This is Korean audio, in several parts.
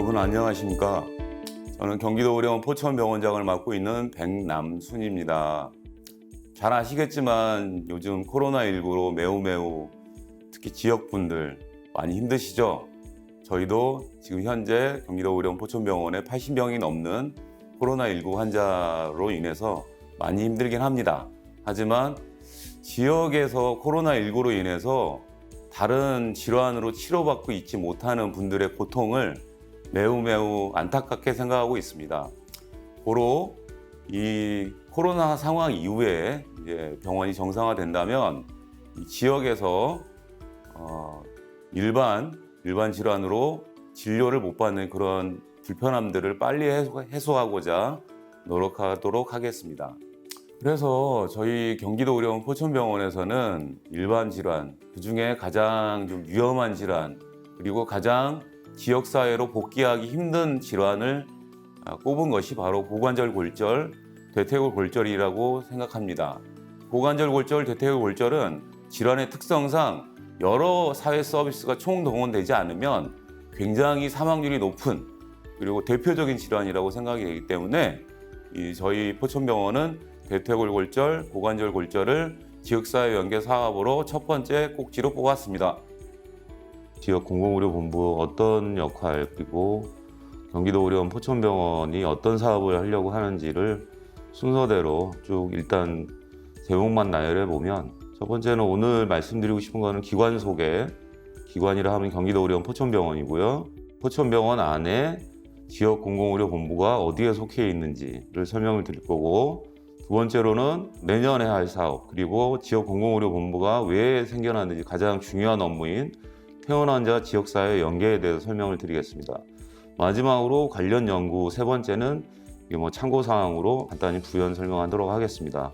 여러분 안녕하십니까? 저는 경기도 의료원 포천병원장을 맡고 있는 백남순입니다. 잘 아시겠지만 요즘 코로나19로 매우 매우 특히 지역분들 많이 힘드시죠? 저희도 지금 현재 경기도 의료원 포천병원에 80명이 넘는 코로나19 환자로 인해서 많이 힘들긴 합니다. 하지만 지역에서 코로나19로 인해서 다른 질환으로 치료받고 있지 못하는 분들의 고통을 매우 매우 안타깝게 생각하고 있습니다. 고로 이 코로나 상황 이후에 이제 병원이 정상화된다면 이 지역에서 어, 일반 일반 질환으로 진료를 못 받는 그런 불편함들을 빨리 해소- 해소하고자 노력하도록 하겠습니다. 그래서 저희 경기도 의료원 포천병원에서는 일반 질환, 그 중에 가장 좀 위험한 질환, 그리고 가장 지역사회로 복귀하기 힘든 질환을 아, 꼽은 것이 바로 고관절 골절, 대퇴골 골절이라고 생각합니다. 고관절 골절, 대퇴골 골절은 질환의 특성상 여러 사회 서비스가 총동원되지 않으면 굉장히 사망률이 높은 그리고 대표적인 질환이라고 생각이 되기 때문에 이 저희 포천병원은 대퇴골 골절, 고관절 골절을 지역사회 연계 사업으로 첫 번째 꼭지로 뽑았습니다. 지역 공공의료본부 어떤 역할 그리고 경기도 의료원 포천병원이 어떤 사업을 하려고 하는지를 순서대로 쭉 일단 제목만 나열해 보면 첫 번째는 오늘 말씀드리고 싶은 거는 기관 소개. 기관이라 하면 경기도 의료원 포천병원이고요. 포천병원 안에 지역 공공의료본부가 어디에 속해 있는지를 설명을 드릴 거고 두 번째로는 내년에 할 사업 그리고 지역 공공의료본부가 왜 생겨났는지 가장 중요한 업무인 퇴원 환자 지역사회 연계에 대해서 설명을 드리겠습니다. 마지막으로 관련 연구 세 번째는 뭐 참고 사항으로 간단히 부연 설명하도록 하겠습니다.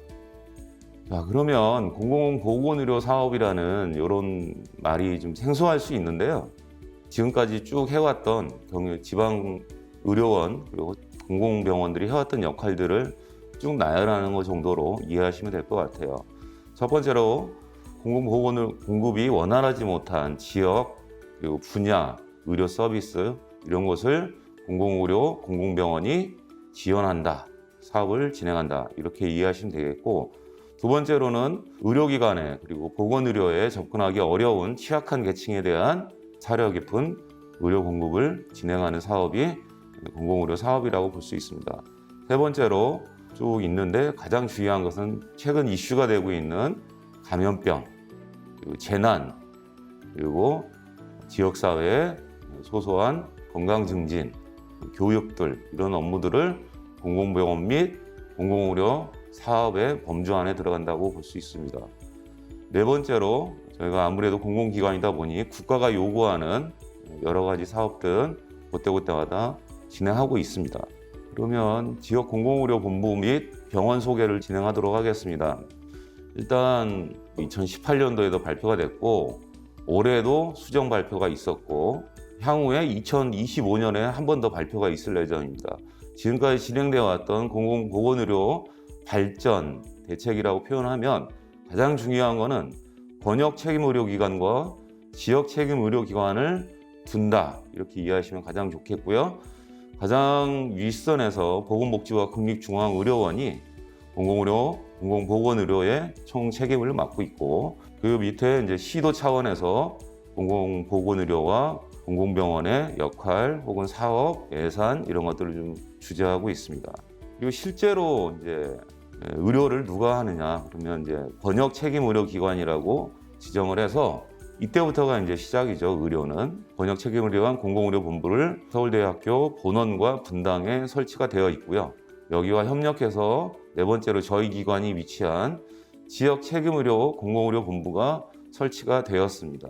자, 그러면 공공보건의료 사업이라는 이런 말이 좀 생소할 수 있는데요. 지금까지 쭉 해왔던 경- 지방 의료원 그리고 공공병원들이 해왔던 역할들을 쭉 나열하는 것 정도로 이해하시면 될 것 같아요. 첫 번째로 공공보건 공급이 원활하지 못한 지역 그리고 분야 의료 서비스 이런 것을 공공의료 공공병원이 지원한다 사업을 진행한다 이렇게 이해하시면 되겠고 두 번째로는 의료기관에 그리고 보건의료에 접근하기 어려운 취약한 계층에 대한 사려 깊은 의료 공급을 진행하는 사업이 공공의료 사업이라고 볼 수 있습니다. 세 번째로 쭉 있는데 가장 중요한 것은 최근 이슈가 되고 있는 감염병, 그리고 재난, 그리고 지역사회의 소소한 건강 증진, 교육들 이런 업무들을 공공병원 및 공공의료 사업의 범주 안에 들어간다고 볼 수 있습니다. 네 번째로 저희가 아무래도 공공기관이다 보니 국가가 요구하는 여러 가지 사업들 그때그때마다 진행하고 있습니다. 그러면 지역 공공의료 본부 및 병원 소개를 진행하도록 하겠습니다. 일단 2018년도에도 발표가 됐고 올해도 수정 발표가 있었고 향후에 2025년에 한 번 더 발표가 있을 예정입니다. 지금까지 진행되어 왔던 공공보건의료 발전 대책이라고 표현하면 가장 중요한 것은 번역 책임 의료기관과 지역 책임 의료기관을 둔다 이렇게 이해하시면 가장 좋겠고요. 가장 윗선에서 보건복지와 국립중앙의료원이 공공의료, 공공보건의료의 총 책임을 맡고 있고 그 밑에 이제 시도 차원에서 공공보건의료와 공공병원의 역할 혹은 사업, 예산 이런 것들을 좀 주재하고 있습니다. 그리고 실제로 이제 의료를 누가 하느냐 그러면 이제 번역 책임 의료기관이라고 지정을 해서 이때부터가 이제 시작이죠 의료는 번역 책임 의료관 공공의료본부를 서울대학교 본원과 분당에 설치가 되어 있고요 여기와 협력해서 네 번째로 저희 기관이 위치한 지역 책임 의료 공공의료 본부가 설치가 되었습니다.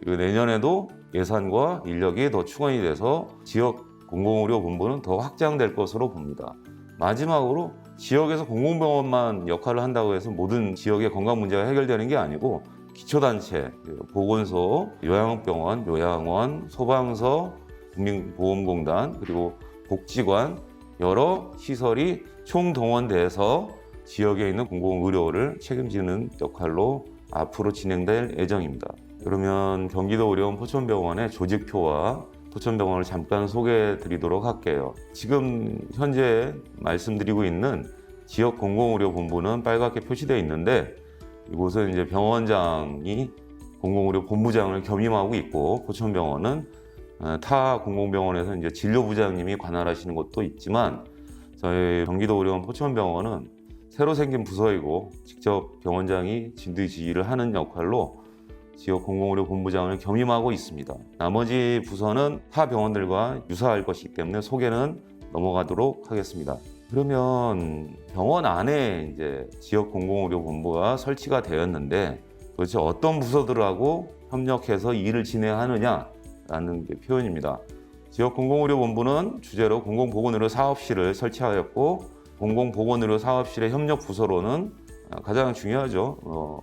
그리고 내년에도 예산과 인력이 더 충원이 돼서 지역 공공의료 본부는 더 확장될 것으로 봅니다. 마지막으로 지역에서 공공병원만 역할을 한다고 해서 모든 지역의 건강 문제가 해결되는 게 아니고 기초단체, 보건소, 요양병원, 요양원, 소방서, 국민보험공단 그리고 복지관 여러 시설이 총동원돼서 지역에 있는 공공의료를 책임지는 역할로 앞으로 진행될 예정입니다. 그러면 경기도 의료원 포천병원의 조직표와 포천병원을 잠깐 소개해 드리도록 할게요. 지금 현재 말씀드리고 있는 지역 공공의료본부는 빨갛게 표시되어 있는데 이곳은 이제 병원장이 공공의료 본부장을 겸임하고 있고 포천병원은 어, 타 공공병원에서 이제 진료부장님이 관할하시는 것도 있지만 저희 경기도 의료원 포천병원은 새로 생긴 부서이고 직접 병원장이 진두지휘를 하는 역할로 지역 공공의료 본부장을 겸임하고 있습니다. 나머지 부서는 타 병원들과 유사할 것이기 때문에 소개는 넘어가도록 하겠습니다. 그러면 병원 안에 이제 지역 공공의료 본부가 설치가 되었는데 도대체 어떤 부서들하고 협력해서 일을 진행하느냐 라는 게 표현입니다. 지역 공공의료본부는 주제로 공공보건의료 사업실을 설치하였고 공공보건의료 사업실의 협력 부서로는 가장 중요하죠. 어,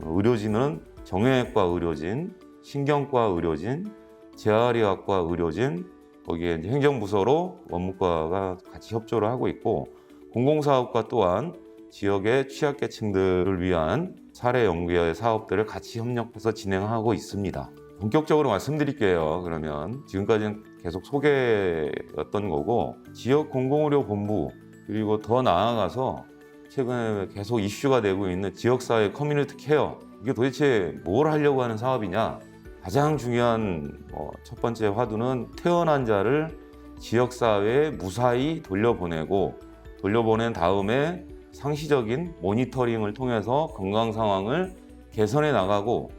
의료진은 정형외과 의료진, 신경과 의료진, 재활의학과 의료진, 거기에 행정부서로 원무과가 같이 협조를 하고 있고 공공사업과 또한 지역의 취약계층들을 위한 사례 연구의 사업들을 같이 협력해서 진행하고 있습니다. 본격적으로 말씀드릴게요. 그러면 지금까지는 계속 소개였던 거고 지역 공공의료 본부 그리고 더 나아가서 최근에 계속 이슈가 되고 있는 지역사회 커뮤니티 케어 이게 도대체 뭘 하려고 하는 사업이냐? 가장 중요한 뭐첫 번째 화두는 태어난 자를 지역사회에 무사히 돌려보내고 돌려보낸 다음에 상시적인 모니터링을 통해서 건강 상황을 개선해 나가고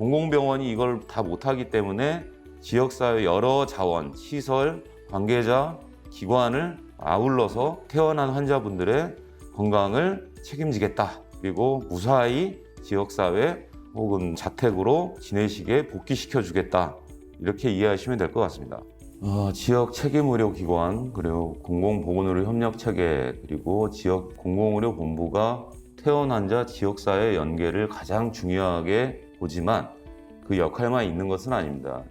공공병원이 이걸 다 못하기 때문에 지역사회 여러 자원, 시설, 관계자, 기관을 아울러서 태어난 환자분들의 건강을 책임지겠다. 그리고 무사히 지역사회 혹은 자택으로 지내시게 복귀시켜 주겠다. 이렇게 이해하시면 될 것 같습니다. 어, 지역 책임의료기관 그리고 공공보건의료 협력체계 그리고 지역 공공의료본부가 퇴원 환자 지역사회 연계를 가장 중요하게 보지만 그 역할만 있는 것은 아닙니다.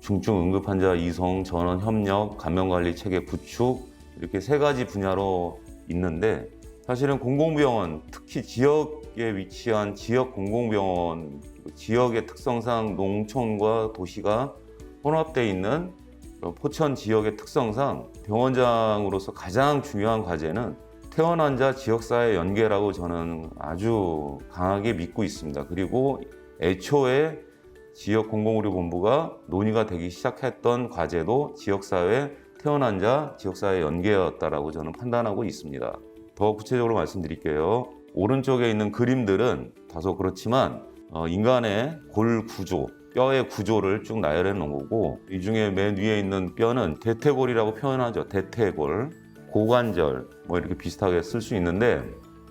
중증 응급 환자 이송, 전원 협력, 감염 관리 체계 구축 이렇게 세 가지 분야로 있는데 사실은 공공병원 특히 지역에 위치한 지역 공공병원 지역의 특성상 농촌과 도시가 혼합되어 있는 포천 지역의 특성상 병원장으로서 가장 중요한 과제는 퇴원 환자 지역사회 연계라고 저는 아주 강하게 믿고 있습니다. 그리고 애초에 지역 공공의료 본부가 논의가 되기 시작했던 과제도 지역사회 퇴원 환자 지역사회 연계였다라고 저는 판단하고 있습니다. 더 구체적으로 말씀드릴게요. 오른쪽에 있는 그림들은 다소 그렇지만 어, 인간의 골 구조, 뼈의 구조를 쭉 나열해 놓은 거고 이 중에 맨 위에 있는 뼈는 대퇴골이라고 표현하죠. 대퇴골, 고관절 뭐 이렇게 비슷하게 쓸 수 있는데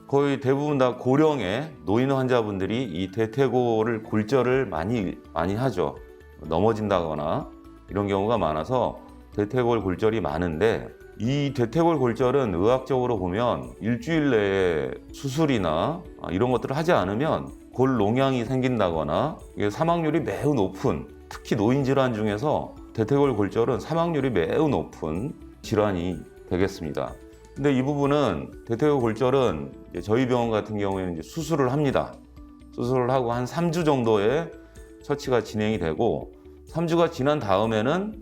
거의 대부분 다 고령의 노인 환자분들이 이 대퇴골을 골절을 많이 많이 하죠. 넘어진다거나 이런 경우가 많아서 대퇴골 골절이 많은데 이 대퇴골 골절은 의학적으로 보면 일주일 내에 수술이나 이런 것들을 하지 않으면 골 농양이 생긴다거나 이게 사망률이 매우 높은 특히 노인 질환 중에서 대퇴골 골절은 사망률이 매우 높은 질환이 되겠습니다. 근데 이 부분은 대퇴골 골절은 저희 병원 같은 경우에는 이제 수술을 합니다. 수술을 하고 한 3주 정도의 처치가 진행이 되고 3주가 지난 다음에는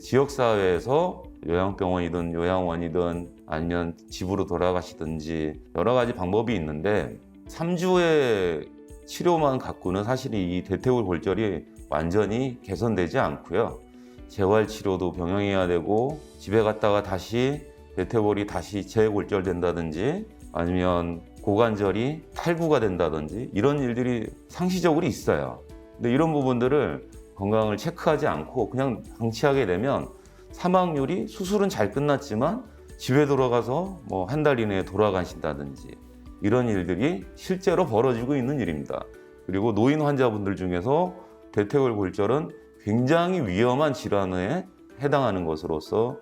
지역사회에서 요양병원이든 요양원이든 아니면 집으로 돌아가시든지 여러 가지 방법이 있는데 3주의 치료만 갖고는 사실 이 대퇴골 골절이 완전히 개선되지 않고요. 재활 치료도 병행해야 되고 집에 갔다가 다시 대퇴골이 다시 재골절된다든지 아니면 고관절이 탈구가 된다든지 이런 일들이 상시적으로 있어요. 근데 이런 부분들을 건강을 체크하지 않고 그냥 방치하게 되면 사망률이 수술은 잘 끝났지만 집에 돌아가서 뭐 한 달 이내에 돌아가신다든지 이런 일들이 실제로 벌어지고 있는 일입니다. 그리고 노인 환자분들 중에서 대퇴골 골절은 굉장히 위험한 질환에 해당하는 것으로서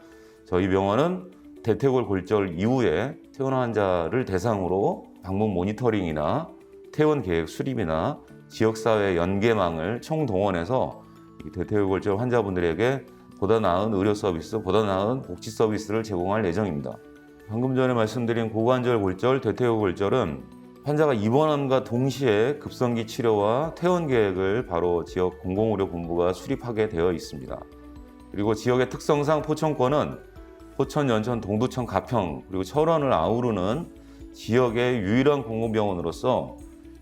저희 병원은 대퇴골 골절 이후에 퇴원 환자를 대상으로 방문 모니터링이나 퇴원 계획 수립이나 지역사회 연계망을 총동원해서 이 대퇴골 골절 환자분들에게 보다 나은 의료 서비스, 보다 나은 복지 서비스를 제공할 예정입니다. 방금 전에 말씀드린 고관절 골절, 대퇴골 골절은 환자가 입원함과 동시에 급성기 치료와 퇴원 계획을 바로 지역 공공의료본부가 수립하게 되어 있습니다. 그리고 지역의 특성상 포천권은 포천, 연천, 동두천, 가평 그리고 철원을 아우르는 지역의 유일한 공공병원으로서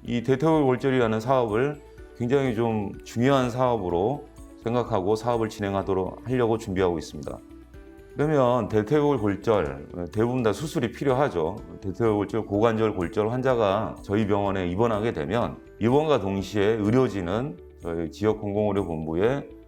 이 대퇴골 골절이라는 사업을 굉장히 좀 중요한 사업으로 생각하고 사업을 진행하도록 하려고 준비하고 있습니다. 그러면 대퇴골 골절 대부분 다 수술이 필요하죠. 대퇴골 골절, 고관절 골절 환자가 저희 병원에 입원하게 되면 입원과 동시에 의료진은 저희 지역 공공의료본부에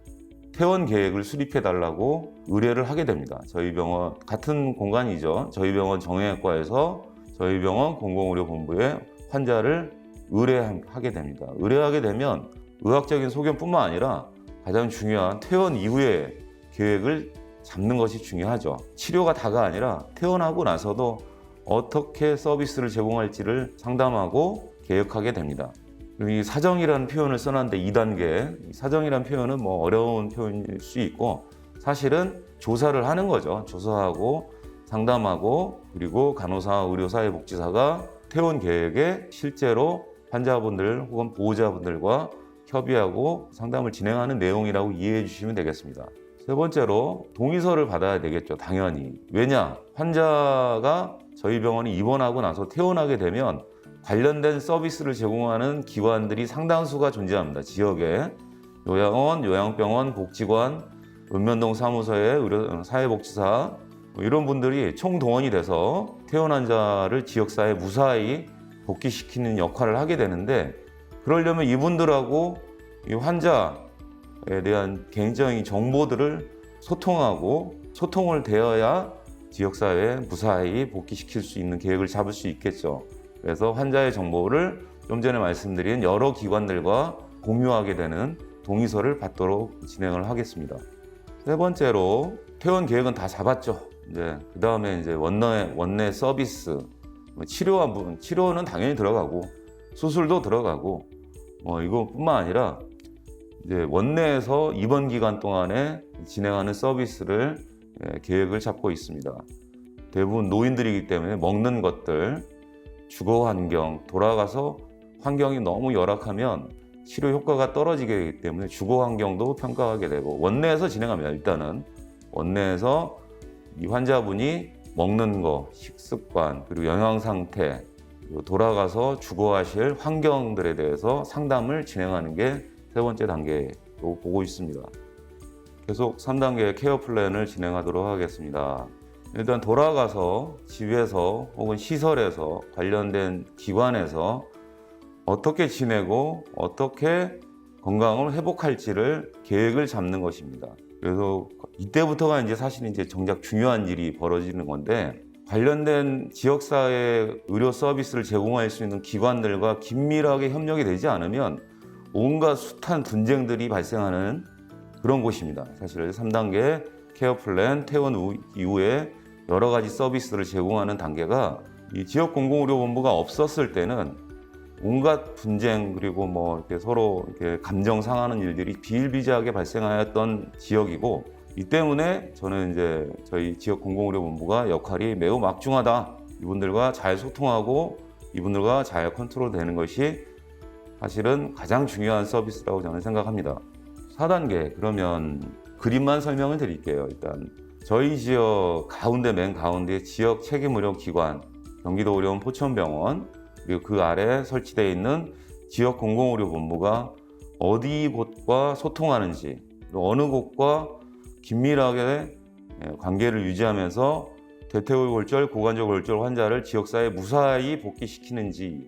퇴원 계획을 수립해 달라고 의뢰를 하게 됩니다. 저희 병원 같은 공간이죠. 저희 병원 정형외과에서 저희 병원 공공의료본부에 환자를 의뢰하게 됩니다. 의뢰하게 되면 의학적인 소견뿐만 아니라 가장 중요한 퇴원 이후의 계획을 잡는 것이 중요하죠. 치료가 다가 아니라 퇴원하고 나서도 어떻게 서비스를 제공할지를 상담하고 계획하게 됩니다. 이 사정이라는 표현을 써놨는데 2단계 이 사정이라는 표현은 뭐 어려운 표현일 수 있고 사실은 조사를 하는 거죠. 조사하고 상담하고 그리고 간호사, 의료사, 회복지사가 퇴원 계획에 실제로 환자분들 혹은 보호자분들과 협의하고 상담을 진행하는 내용이라고 이해해 주시면 되겠습니다. 세 번째로 동의서를 받아야 되겠죠. 당연히. 왜냐? 환자가 저희 병원에 입원하고 나서 퇴원하게 되면 관련된 서비스를 제공하는 기관들이 상당수가 존재합니다. 지역에 요양원, 요양병원, 복지관, 읍면동 사무소의 의료, 사회복지사 뭐 이런 분들이 총동원이 돼서 퇴원 환자를 지역사회에 무사히 복귀시키는 역할을 하게 되는데 그러려면 이분들하고 이 환자에 대한 개인적인 정보들을 소통하고 소통을 되어야 지역사회에 무사히 복귀시킬 수 있는 계획을 잡을 수 있겠죠. 그래서 환자의 정보를 좀 전에 말씀드린 여러 기관들과 공유하게 되는 동의서를 받도록 진행을 하겠습니다. 세 번째로 퇴원 계획은 다 잡았죠. 이제 그 다음에 이제 원내 원내 서비스 뭐 치료와 치료는 당연히 들어가고 수술도 들어가고 뭐 이거뿐만 아니라 이제 원내에서 입원 기간 동안에 진행하는 서비스를 예, 계획을 잡고 있습니다. 대부분 노인들이기 때문에 먹는 것들, 주거 환경, 돌아가서 환경이 너무 열악하면 치료 효과가 떨어지게 되기 때문에 주거 환경도 평가하게 되고 원내에서 진행합니다. 일단은 원내에서 이 환자분이 먹는 거, 식습관, 그리고 영양 상태, 그리고 돌아가서 주거하실 환경들에 대해서 상담을 진행하는 게 세 번째 단계로 보고 있습니다. 계속 3단계 케어 플랜을 진행하도록 하겠습니다. 일단 돌아가서 집에서 혹은 시설에서 관련된 기관에서 어떻게 지내고 어떻게 건강을 회복할지를 계획을 잡는 것입니다. 그래서 이때부터가 이제 사실 이제 정작 중요한 일이 벌어지는 건데 관련된 지역사회 의료 서비스를 제공할 수 있는 기관들과 긴밀하게 협력이 되지 않으면 온갖 숱한 분쟁들이 발생하는 그런 곳입니다. 사실 3단계 케어 플랜 퇴원 후- 이후에 여러 가지 서비스를 제공하는 단계가 이 지역 공공의료본부가 없었을 때는 온갖 분쟁 그리고 뭐 이렇게 서로 이렇게 감정 상하는 일들이 비일비재하게 발생하였던 지역이고 이 때문에 저는 이제 저희 지역 공공의료본부가 역할이 매우 막중하다. 이분들과 잘 소통하고 이분들과 잘 컨트롤 되는 것이 사실은 가장 중요한 서비스라고 저는 생각합니다. 4단계 그러면 그림만 설명을 드릴게요. 일단 저희 지역 가운데 맨 가운데 지역 책임 의료 기관 경기도 의료원 포천병원 그리고 그 아래 설치되어 있는 지역 공공의료본부가 어디 곳과 소통하는지 어느 곳과 긴밀하게 예, 관계를 유지하면서 대퇴골골절, 고관절 골절 환자를 지역사회에 무사히 복귀시키는지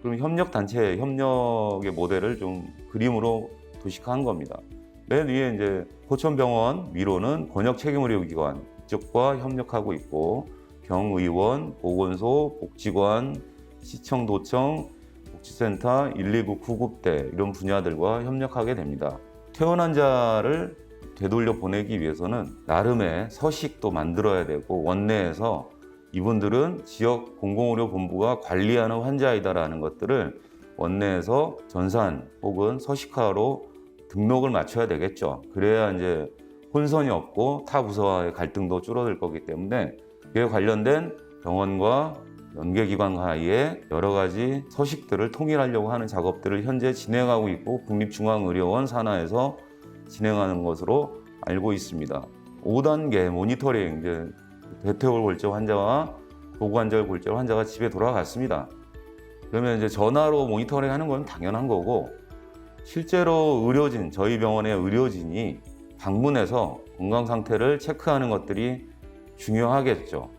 그럼 협력 단체 협력의 모델을 좀 그림으로 도식화한 겁니다. 맨 위에 이제 포천병원 위로는 권역 책임의료기관 이쪽과 협력하고 있고 병의원, 보건소, 복지관, 시청, 도청, 복지센터, 119 구급대 이런 분야들과 협력하게 됩니다. 퇴원 환자를 되돌려 보내기 위해서는 나름의 서식도 만들어야 되고 원내에서 이분들은 지역 공공의료본부가 관리하는 환자이다라는 것들을 원내에서 전산 혹은 서식화로 등록을 맞춰야 되겠죠. 그래야 이제 혼선이 없고 타 부서와의 갈등도 줄어들 거기 때문에 이에 관련된 병원과 연계기관 사이에 여러 가지 서식들을 통일하려고 하는 작업들을 현재 진행하고 있고 국립중앙의료원 산하에서 진행하는 것으로 알고 있습니다. 5단계 모니터링 이제 대퇴월 골절 환자와 고관절 골절 환자가 집에 돌아갔습니다. 그러면 이제 전화로 모니터링 하는 건 당연한 거고 실제로 의료진 저희 병원의 의료진이 방문해서 건강 상태를 체크하는 것들이 중요하겠죠.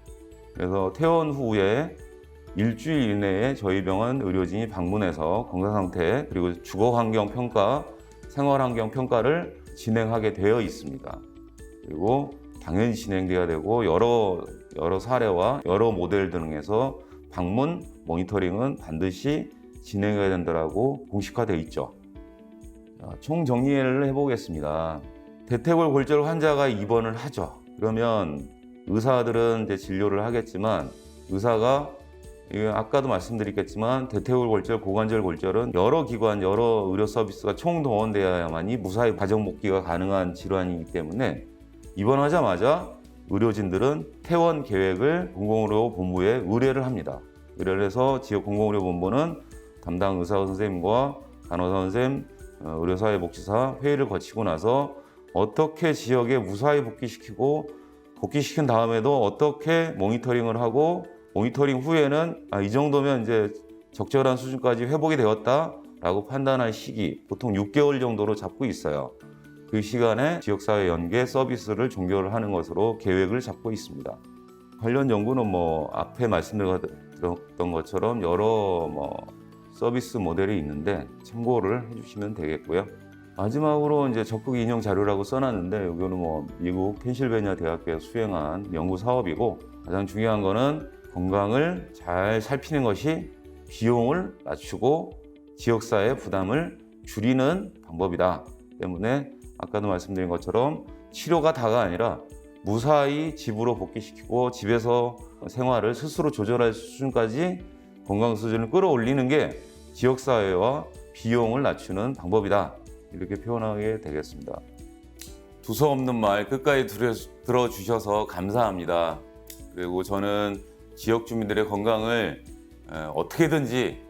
그래서 퇴원 후에 일주일 이내에 저희 병원 의료진이 방문해서 건강 상태 그리고 주거 환경 평가, 생활 환경 평가를 진행하게 되어 있습니다. 그리고 당연히 진행돼야 되고 여러 여러 사례와 여러 모델 등에서 방문 모니터링은 반드시 진행해야 된다라고 공식화되어 있죠. 자, 총 정리를 해보겠습니다. 대퇴골 골절 환자가 입원을 하죠. 그러면 의사들은 이제 진료를 하겠지만 의사가 이게 아까도 말씀드렸겠지만 대퇴골 골절, 고관절 골절은 여러 기관, 여러 의료 서비스가 총동원되어야만이 무사히 가정 복귀가 가능한 질환이기 때문에 입원하자마자 의료진들은 퇴원 계획을 공공의료 본부에 의뢰를 합니다. 의뢰를 해서 지역 공공의료 본부는 담당 의사 선생님과 간호사 선생님, 어, 의료사회 복지사 회의를 거치고 나서 어떻게 지역에 무사히 복귀시키고 복귀시킨 다음에도 어떻게 모니터링을 하고 모니터링 후에는 아, 이 정도면 이제 적절한 수준까지 회복이 되었다라고 판단할 시기 보통 6개월 정도로 잡고 있어요. 그 시간에 지역사회 연계 서비스를 종결을 하는 것으로 계획을 잡고 있습니다. 관련 연구는 뭐 앞에 말씀드렸던 것처럼 여러 뭐 서비스 모델이 있는데 참고를 해주시면 되겠고요. 마지막으로 이제 적극 인용 자료라고 써놨는데 여기는 뭐 미국 펜실베니아 대학교에서 수행한 연구 사업이고 가장 중요한 거는 건강을 잘 살피는 것이 비용을 낮추고 지역사회 부담을 줄이는 방법이다. 때문에 아까도 말씀드린 것처럼 치료가 다가 아니라 무사히 집으로 복귀시키고 집에서 생활을 스스로 조절할 수준까지 건강 수준을 끌어올리는 게 지역사회와 비용을 낮추는 방법이다. 이렇게 표현하게 되겠습니다. 두서없는 말 끝까지 들어, 들어주셔서 감사합니다. 그리고 저는 지역 주민들의 건강을 에, 어떻게든지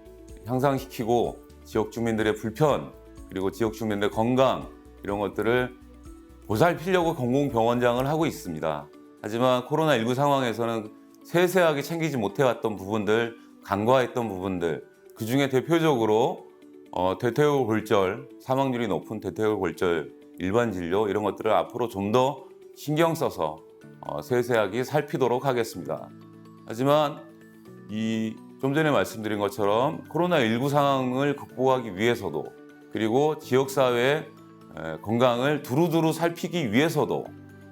향상시키고 지역 주민들의 불편 그리고 지역 주민들의 건강 이런 것들을 보살피려고 공공병원장을 하고 있습니다. 하지만 코로나19 상황에서는 세세하게 챙기지 못해왔던 부분들, 간과했던 부분들, 그 중에 대표적으로 어, 대퇴골 골절, 사망률이 높은 대퇴골 골절 일반 진료 이런 것들을 앞으로 좀 더 신경 써서 어, 세세하게 살피도록 하겠습니다. 하지만 이 좀 전에 말씀드린 것처럼 코로나19 상황을 극복하기 위해서도 그리고 지역사회의 에, 건강을 두루두루 살피기 위해서도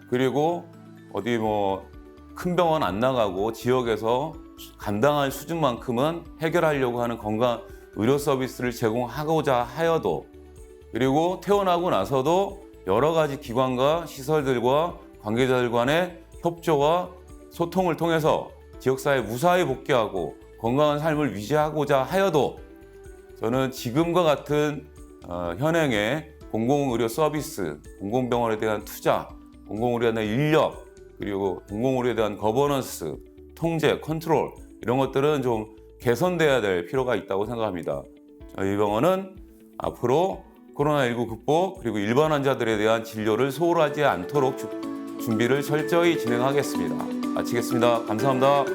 그리고 어디 뭐 큰 병원 안 나가고 지역에서 감당할 수준만큼은 해결하려고 하는 건강 의료 서비스를 제공하고자 하여도 그리고 퇴원하고 나서도 여러 가지 기관과 시설들과 관계자들 간의 협조와 소통을 통해서 지역사회 무사히 복귀하고 건강한 삶을 유지하고자 하여도 저는 지금과 같은 어, 현행의 공공의료 서비스, 공공병원에 대한 투자, 공공의료에 대한 인력, 그리고 공공의료에 대한 거버넌스, 통제, 컨트롤 이런 것들은 좀 개선돼야 될 필요가 있다고 생각합니다. 저희 병원은 앞으로 코로나19 극복 그리고 일반 환자들에 대한 진료를 소홀하지 않도록 주- 준비를 철저히 진행하겠습니다. 마치겠습니다. 감사합니다.